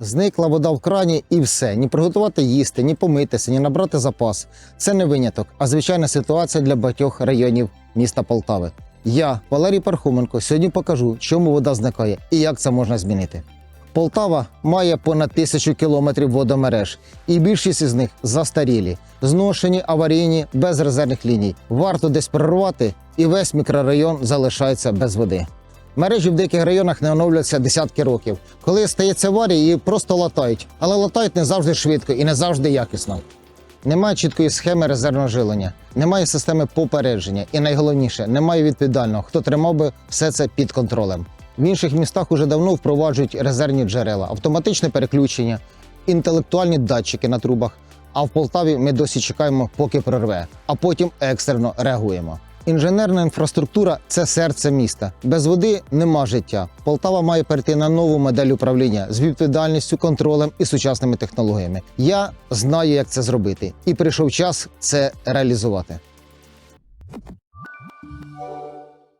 Зникла вода в крані і все. Ні приготувати їсти, ні помитися, ні набрати запас. Це не виняток, а звичайна ситуація для багатьох районів міста Полтави. Я, Валерій Пархоменко, сьогодні покажу, чому вода зникає і як це можна змінити. Полтава має понад тисячу кілометрів водомереж, і більшість із них застарілі, зношені, аварійні, без резервних ліній. Варто десь прорвати, і весь мікрорайон залишається без води. Мережі в деяких районах не оновлюються десятки років. Коли стається аварія, її просто латають, але латають не завжди швидко і не завжди якісно. Немає чіткої схеми резервного жилення, немає системи попередження, і найголовніше, немає відповідального, хто тримав би все це під контролем. В інших містах уже давно впроваджують резервні джерела, автоматичне переключення, інтелектуальні датчики на трубах. А в Полтаві ми досі чекаємо, поки прорве, а потім екстрено реагуємо. Інженерна інфраструктура це серце міста. Без води нема життя. Полтава має перейти на нову модель управління з відповідальністю, контролем і сучасними технологіями. Я знаю, як це зробити, і прийшов час це реалізувати.